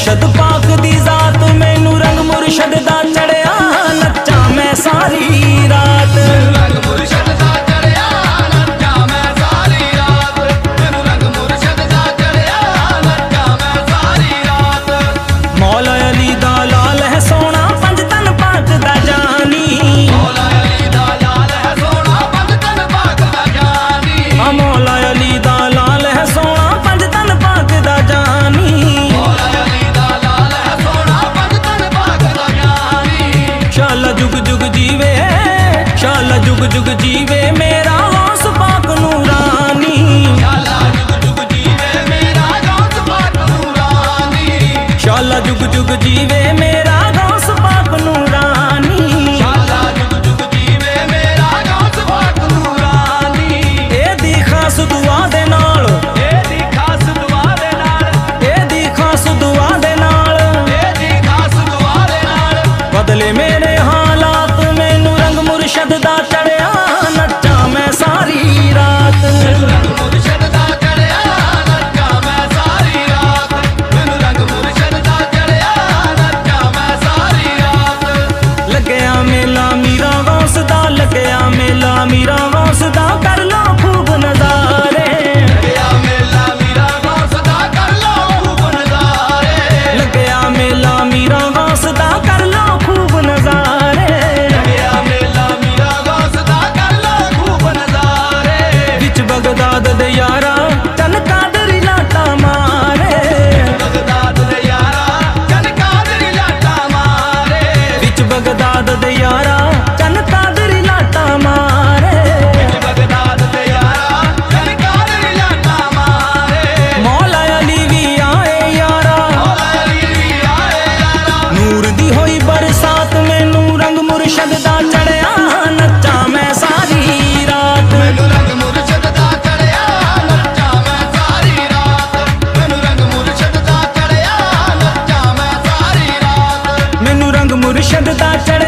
ਮੁਰਸ਼ਦ ਪਾਕ ਦੀ ਜ਼ਾਤ ਮੈਨੂੰ ਰੰਗ ਮੁਰਸ਼ਦ ਦਾ जुग जुग जीव me la দাচার